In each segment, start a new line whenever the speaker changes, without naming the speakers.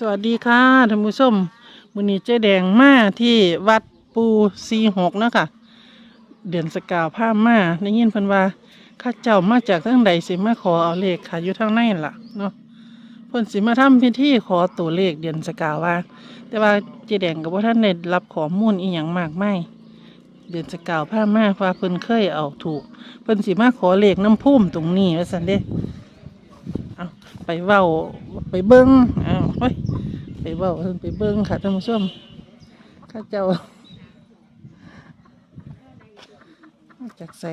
สวัสดีค่ะท่านผู้ชมมือนี้เจ๊แดงมาที่วัดปูซีหกเนาะค่ะเดือนสกาวผ้ามาได้ยินเพิ่นว่าข้าเจ้ามาจากทางใดสิมาขอเอาเลขค่ะอยู่ทางในล่ะเนาะเพิ่นสิมาทำพิธีขอตัวเลขเดือนสกาวว่า แต่ว่าเจ๊แดงก็บ่ทันได้รับข้อมูลอีหยังมากมายเดือนสกาวผ้ามาว่าเพิ่นเคยเอาถูก เพิ่นสิมาขอเลขน้ำพุ่มตรงนี้ว่าซั่นเด้เอาไปเว้าไปเบิ้งเอาเฮ้ย ไปเว้าเพิ่นไปเบิ้งค่ะท่านผู้ชมข้าเจ้าจากใส่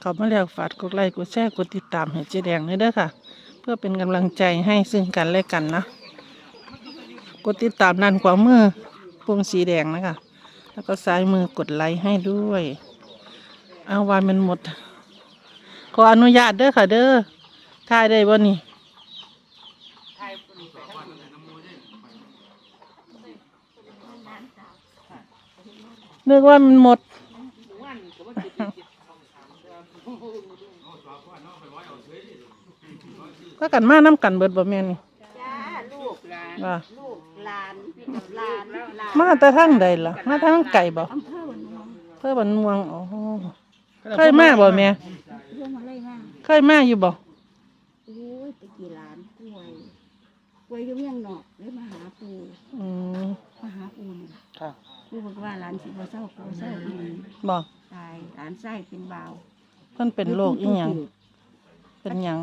เขามาแล้วฝากกดไลค์กดแชร์กดติดตามให้เจ๊แดงเลยเด้อค่ะ เพื่อเป็นกำลังใจให้ซึ่งกันและกันนะ กดติดตามนั่นขวามือปุ่มสีแดงนะคะ แล้วก็ซ้ายมือกดไลค์ให้ด้วย เอาวานมันหมด ขออนุญาตเด้อค่ะเด้อถ่ายได้บ่นี่ นึกว่ามันหมดก็กันมาน้ำกันเบิดบ่แม่นนี่
จ้าลูกหลาน
ว่า
ลูกหลานหลานหลาน
มาแต่ทางใดล่ะ มาทางไก่บ่
อำเภอวันนอง
เพื่อบันม่วงอ๋อเคยมาบ่แม่
เรื่องอะไรมา
เคยมาอยู่บ่
โอ้ยตะกี้หลานป่วยป่วยอยู่เมืองนอกเลยมาหาปู่
อืม
มาหาปู่นี่ล่ะ
ค่ะ
ปู่บอกว่าหลานสิบ่เศร้าปู่เศร้าอีหลี
บ่
ตายหลานไส้เป็นบ่าว
เพิ่นเป็นโรคอีหยังเป็นหยัง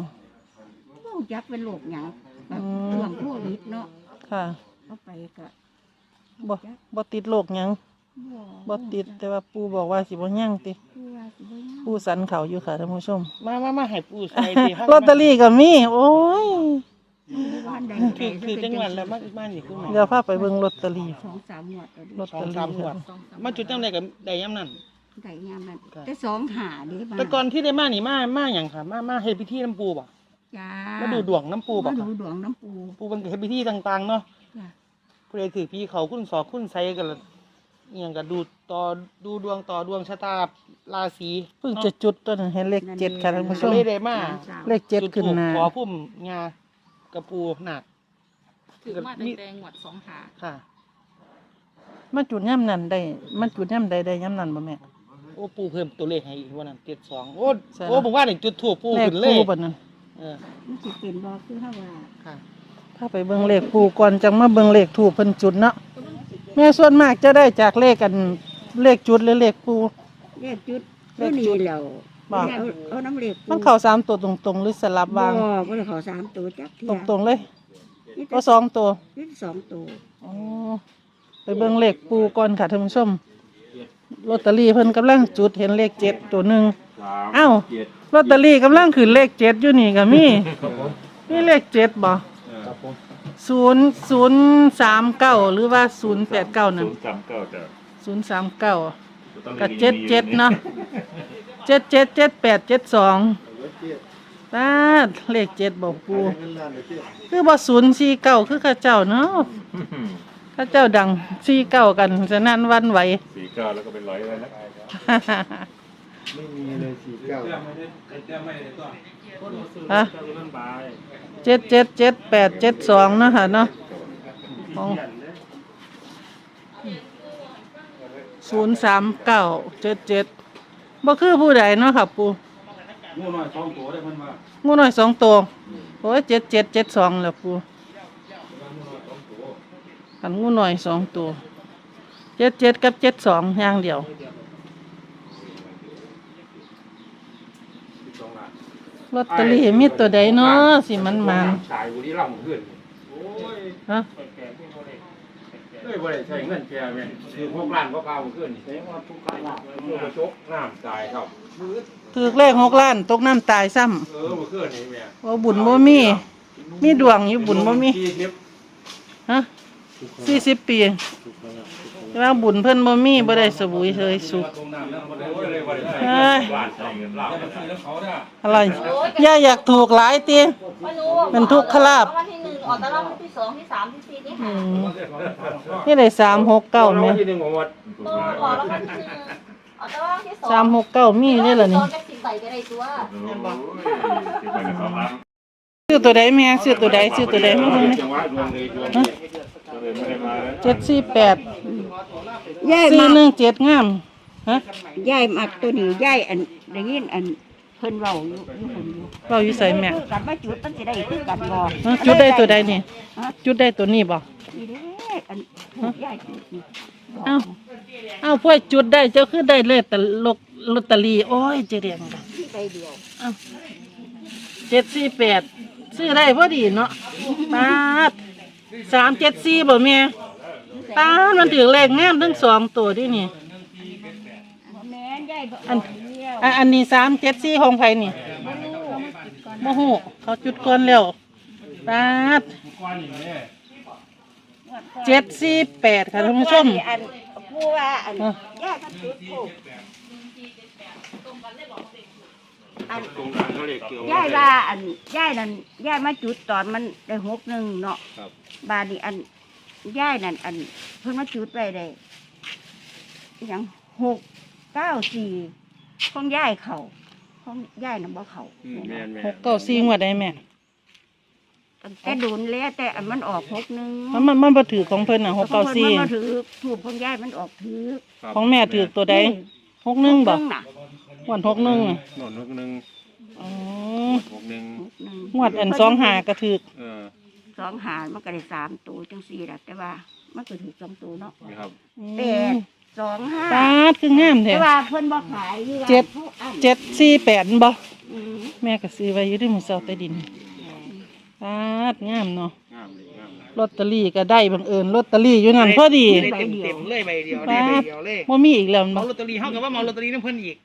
โรคยักษ์เป็นโรคหยังแบบ
อืม
ช่วงโควิดเนาะ
ค่ะ
เข้าไปก็
บ่บ่ติดโรคหยังบ่ติดแต่ว่าปู่บอกว่าสิบ่ยังติ
ปู่ว่าสิบ่ยัง
ปู่สันเขาอยู่ค่ะท่านผู้ชม
มามามาให้ปูใส่ดิ
ลอตเตอรี่ก็มี โอ้ย
บ้านใด
คือคือจังหวัดแล้วมามานี่คือมา
เดี๋ยวพาไปเบิ่งลอตเตอรี่
สองสามหมวดเอาดิ
ลอต
สอ
เตอง
สาม
รี่
หวด
สองสาม
มาจุดจังไดกับได้ย่ำนั่น
ได้ยามนั้น
ครับ
แต่สองหาเดิบ้า
แต่ก่อนที่ได้มานี่มามาหยังค่ะ มามาเฮ็ดพิธีน้ำปูบ่
จ้า
มาดูดวงน้ำปูบ่
มา
ค่ะ
ดูดวงน้ำปู
ปูมันก็เฮ็ดพิธีต่างๆเนาะ
จ้า
ผู้ใดถือพี่เขาคุณสอคุณไสกันละอหยังก็ดูต่อดูดวงต่อดวงชะตาราศี
เพิ่งจะจุดตัวนั้นเห็นเลขเจ็ดค่ะท่านผู้ช
ก็
ม
เลยได้มา
เลขเจ็ดขึ้นหน้า
จุธูปขอพุ่มงา กับปูหนัก
ถือมาแดงๆหวัดสองหา
ค่ะ
มาจุดย่ำนั้นได้มาจุดย่ำใดได้ย่ำนั้นบ่แม่
โอ้ปูเพิ่มตัวเลขให้อีกวันนั้น72โอ้
ใช่
โอ้ผมว่านี่จุดถูกปู
เลข
ขึ้นเล
ปู
ย
บ่นั่น
เออ
มันสิเป็นบ่คือเฮาว่า
ค่ะ
ถ้าไปเบิ่งเลขปูก่อนจังมาเบิ่งเลขถูกเพิ่นจุดเนาะแม่ส่วนมากจะได้จากเลขกันเลขจุดหรือเลขปู
เลขจุด
เล
เล
ข
ข
จุ
จุ
ด
ดแล้ว
บ่
เอาเอาน้ำเหล็ก
มันเข้าสามตัวตรงๆหรือสลับ
บ่
วาง
บ่ได้เขาสามตัวจักเที่
ตรงๆเลย
นี่
ก็สองตัว
นี่สองตัว
อ๋อไปเบิ่งเลขปูก่อนค่ะท่านผู้ชมลอตเตอรี่เพิ่นกำลังจุดเห็นเลขเจ็ดตัวหนึ่งอ้าวลอตเตอรี่กำลังขึ้นเลขเจ็ดอยู่นี่ก็มีมีเลขเจ็ดบ่ศูนย์ศูนย์สามเก้าหรือว่าศูนย์แปดเก้านั่น
ศูนย์สามเก้าจ้ะ
ศูนย์สามเก้า
ต้อง
กับเจ็ดเจ็ดเนาะ เจ็ดเจ็ดเจ็ดแปดเจ็ดสองตาดเลขเจ็ดบอกปูคือบ่ศูนย์สี่เก้าคือข้าเจ้าเนาะข้าเจ้าดังสี่เก้ากันฉะนั้นหวันไหว
สี่เก้าแล้วก็เป็นร้อยเลยนะ
ไม่มีเลยสี่เก้า
ฮะเจ็ดเจ็ดเจ็ดแปดเจ็ดสองเนาะค่ะเนาะศูนย์สามเก้าเจ็ดเจ็ด บ่คือผู้ใดเนาะค่ะปู
งูน้อยสองตัวได้เพิ่นว่า
งูน้อยสองตัวโอ้ยเจ็ดเจ็ดเจ็ดสองแล้วปูกันงูน้อยสองตัวเจ็ดเจ็ดกับเจ็ดสองอย่างเดียวลอตเตอรี่มีตัวใดเนาะสิมันมัน
ตายบุรีรัมย์ขึ้นโอ้ย
ฮะ
เอ้ยบ่ได้ใช้เงินแกแม่นคือพวกร้านก็เก่าขึ้นนี่แสดงว่าทุกร้านมือกระจกน้ำตายครับมือ
ถือเลขหกล้าน ตกน้ำตายซ้
เออเมื่อคืนนี่แม่ำ
ว่าบุญบ่มี มีดวงอยู่บุญบ่มี
สี่สิบ
ฮะสี่สิบปีแต่ว่าบุญเพิ่นบ่มีบ่ได้สบุยเลยสุข
ตรงน้ำแล้วบ่ได้บ่ได้บ่ได้
เอ้ย
บ้านใช้เงินลาวแล้วซื้อแล้วเขาน่ะ
อะไรย่าอยากถูกหลายตี
ไม่รู้
เป็นทุกขลาภ
วันที่หนึ่งออกตารางวันที่ สองที่สามที่สี่ที่
อื
ห้าม
นี่ได้สามหกเก้าไหม
รางวัลที่หนึ่งของวัด
ตัวออกแล้ววันที่หนึ่งออกตารางที่สอง
สามหกเก้ามีนี่เหรอนี่
ตอนจะสิบใบก็ได้ตัว
โอ้ยสิบใบกับสองล้าน
คือตัวใดแม่ซื้อตัวใดซื้อตัวใดมาเบิ่งนี่
จังหวะดวงเลยดวงเลย
ก็เลยไม่ได้มาแล้ว
เจ็ดสี่แปด
ยาย
สี่
มา
หนึ่งเจ็ดงามฮะ
ยายมาตัวนี้ยายอันได้ยินอัน เพิ่นเว้าอยู่อยู่คนอยู่
เบาอยู่ใส่แม่
คือกันมาจุดมันสิได้คือกันบ่
ฮะจุดได้ตัวใดนี่
ฮะ
จุดได้ตัวนี้บ่
นี่เด้อันถูกยายจุดนี่
เอ้าเอ้าพวกจุดได้เจ้าคือได้เลยแต่ลกลอตเตอรี่โอ้ยเจเรียงกัน
ที่ใบเดียว
เจ็ดสี่แปดซื้อได้พอดีเนาะปาดสามเจ็ดสี่บ่แม่ปาดมันถือเลขงามทั้งสองตัวดินี่
บ่แม่นยายบ่
อัน
เดียว
อันอันนี้สามเจ็ดสี่ของไผนี่โมโหเขาจุดก่อนแล้วปาดเจ็ดสี่แปดค่ะท่านผู้ชม
อันผู้ว่าอัน
อะ
ยายก็จุดถูกอัน
ตรงกลางเขาเรียกเกี่ยวยา
ยว่าอันยายนั่นยายมาจุดตอนมันได้หกหนึ่งเนาะ
ครับ
บาดนีอันยายนั่นอัน เพิ่นมาจุดไปได้อหยังหกเก้าสี่ ของยายเขาของยายน่ะบ่เขา
อืมแม่นแม่
หกเก้าสี่งวดได้แม่
ตั้งแต่โดนแล้วแต่อันมันออกหกหนึ่ง
มันมันมันบ่ถือของเพิ่นน่ะหกเก้าสี่
มันมาถือถูกของยายมันออกถือ
ของแม่ถือตัวใดหกหนึ่งบ่
หกน่ะ
วันหกหนึ่งอะ
หนนหกหนึ่ง
อ๋อ
หกหนึ่ง
หกหนึ่ง
งวดอันสองหากระถือ
เออ
สองหารมันก็ได้สามตัวจังสี่แหละแต่ว่า มันก็ถือสองตัวเนาะ
นี่ครับ
แปด สองห้า
ปาดคืองามแท้
แต่ว่าเพิ่นบ่ขายอยู่ว่า
เจ็ด
ขาอั้น
เจ็ดสี่แปดบ่
อืม
แม่ก็ซื้อไว้อยู่ที่หมู่เซาใต้ดินปาดงามเนาะ
งามเลยงามเลย
ลอตเตอรี่ก็ได้บังเอิญลอตเตอรี่อยู่นั่นพอดี
ได้เต็มเต็มๆเลยใบเดียวได้ใบเดียวเลย
บ่มีอีกแล้ว
เมา
บ่
ลอตเตอรี่เฮากับว่าเมาลอตเตอรี่น้ำเพิ่นอีก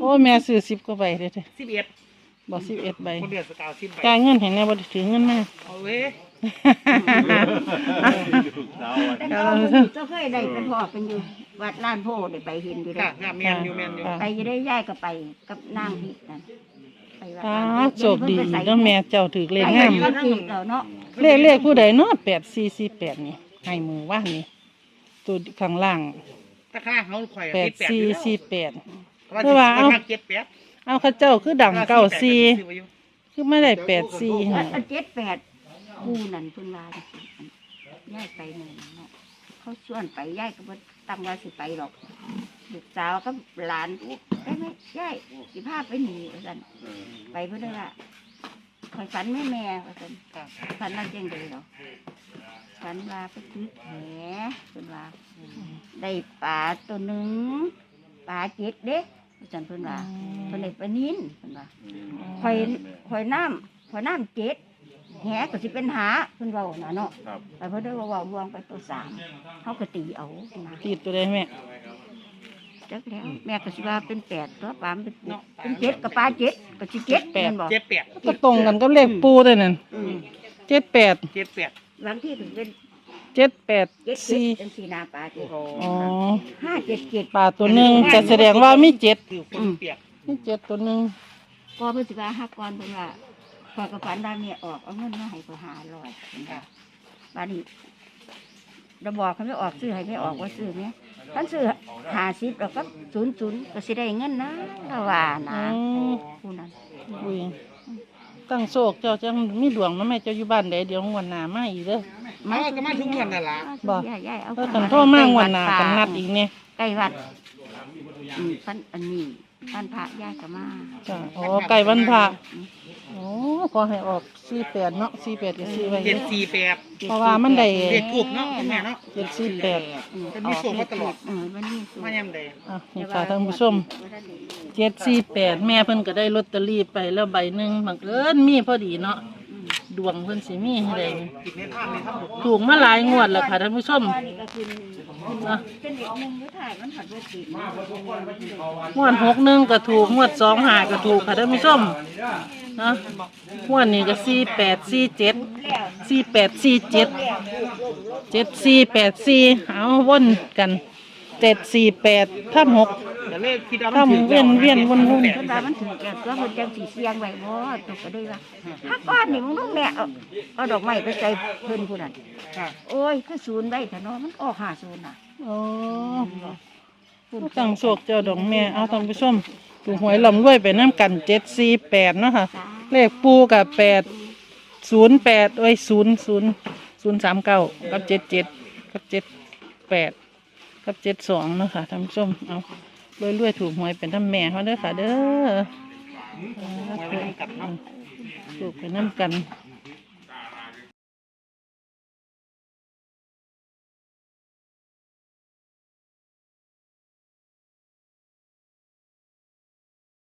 โอ้ยแม่ซื้อสิบกว่าใบเด้อเด้อ
สิบเอ็ด
บ่สิบเอ็ดใบ
คนเดือดสกาวสิบใบ
จ่ายเงินให้แน่บ่ได้ถือเงินมา
เอาเว้ย
แต่เราเพิ่นก็เคยได้ไปพอกันอยู่ วัดลานโพได้ไปเห็นอยู่
ค่ะ
ได้
ค่ะแมนอยู่แมนอยู่
ค่ะ
ไปจะได้ย้ายก็ไปกับนางอีกนั่นไปวัด
ปา
ลาน
ดโชคดีเด้อแม่เจ้าถือเลขงาม
ไปก็อีกแล้วเนาะ
เลขเลขผู้ใดเนาะ8448นี่ให้มือว่านี่ตัวข้างล่าง
ถ้าค่าเขาข่อย
แปด
ติ
สี่
อยู่
สี่แปด
แล้ว
เพราะว่าเอา
ราคเจ็ดแปด
เอาเข้าเจ้าคือดังเก้าสี่คือไม่ได้แปดสี่
อั
หั่
น
น
อันเจ็ดแปดกูนั่นเพิ่นว่าจังซี่อันย้ายไปหนึ่งเนาะเขาชวนไปย้ายก็บ่ ตั้งว่าสิไปหรอกลูกสาวกับหลานได้ไหมย้ายสิพาไปหนีว่าซั่น
เออ
ไปเพื่อได้ละคอยฝันแม่แม่ว่าซั่นฝันนั่นจังเลยเหรอฝันว่าไปตึกแหเป็นว่า ได้ปลาตัวหนึ่งปลาเจ็ดเด้ว่าซั่นเพิ่นว่าเพิ่นได้ปลานิ้นเพิ่นว่าคอยคอยน้ำคอยน้ำเจ็ด แหก็สิเป็นหาเพิ่นเว้าน่ะเนาะ
ครับ
แต่เพิ่นได้ว่าเว้ารวมไปตัวสามเขาก็ตีเอานะ
ตีตัวใดแม่
จักแล้วแม่ก็สิว่าเป็นแปดตัวปลามันเป็นเจ็ดเป็นเจ็ดกับปลาเจ็ดก็สิเจ็ดแม่นบ่
เจ็ดแปด
ก็ตรงกันกับเลขปูด้วยนั่น
อืม
เจ็ดแปด
เจ็ดแปด
บางที่ถึงเป็น
เจ็ดแปด
เจ็ด
สี่
เป็นสีนาปลาเจ็ด
อ๋อ
ห้าเจ็ดเจ็ด
ปลาตัวหนึ่งจะแสดงว่ามีเจ็ด
คือคนเปียก
มีเจ็ดตัวหนึ่ง
ก็เพื่อสิว่าหักก่อนเพิ่นว่า พอกระฝันด้านเนี่ยออกเอาเงินมาให้ก็หาร้อยค่ะบาดนี้เราบอกเขาไม่ออกซื้อให้ไม่ออกว่าซื้อเนี่ยท่านซื้อหาสิบแล้วก็ศูนย์ศูนย์ก็สิได้เงินนะเราว่า
อ๋
นะ
อ
ผู้นั้น
อุ้ยตั้งโศกเจ้าจังมีดวงนะแม่เจ้าอยู่บ้านใดเดี๋ยวงวันหน้ามาอีกเด้อ
เอาก็มาทุกวันนั่นล่ะ
บ่
ย่าย่าเอา
เออกันโทรมางวันหน้ากันนัดอีกเนี่ย
ใกล้วัดอืมพันอันนี้ พันพระย่าก็มา
จ้ะอ๋อไก่วันพระโอ้ขอให้ออกสี่แปดเนาะสี่แปดก็ซื้อไว้
เจ็ดสี่แปด
เพราะว่ามันได้
เด็กกลุ่มเนาะคุณแม่เนาะ
เจ็ดสี่แปด
อืม
มันมีส่งมาตลอด
เออมันมีส่ง
มาย่ำใด
อะนี่ค่ะท่านผู้ชมเจ็ดสี่แปดแม่เพิ่นก็ได้ลอตเตอรี่ไปแล้วใบหนึ่งบังเอิญมีพอดีเนาะ ดวงเพิ่นสิมีให้ได้
ผิดในทางในทางหมด
ถูกมาหลายงวดแล้วค่ะท่านผู้ชม
อันนี้ก็คือ
นะ
เป็นเด็กหนึ่งหรือถ่ายมันผัดว่าติด
งวดหกหนึ่งก็ถูกงวดสองหาก็ถูกค่ะท่านผู้ชมนะงวดนี้ก็สี่แปดสี่เจ็ดสี่แปดสี่เจ็ดเจ็ดสี่แปดสี่เอาวนกัน เจ็ดสี่แปดทับหก
แต่เลขคิดเอา
ถ้าหมุนเวียนเวียนวนวน
เพิ่นว่ามันถึงแก่ตัวเพิ่นจังสีเสียงไว้บ่ตกก็ได้ว่าถ้าก้อนนี่มึงต้องแม่เอาเอาดอกไม้ไปใส่เพิ่นผู้นั้น
ค่ะ
โอ้ยคือศูนย์ไว้แต่เนาะมันออกหาศูนย์น่ะ
อ๋อตั้งโศกเจ้าดอกแม่เอาท่านผู้ชมถูกหวยลำรวยไปน้ำกันเจ็ดสี่แปดเนาะค่ะ เลขปูกับแปดศูนย์แปดโอ้ยศูนย์ศูนย์ศูนย์สามเก้ากับเจ็ดเจ็ดกับเจ็ดแปด กับเจ็ดสองเนาะค่ะท่านผู้ชมเอารวยรวยๆถูกหวยเป็นท่าแม่เขาเด้อค่ะ เด้อถูกไปน้ำกัน
เ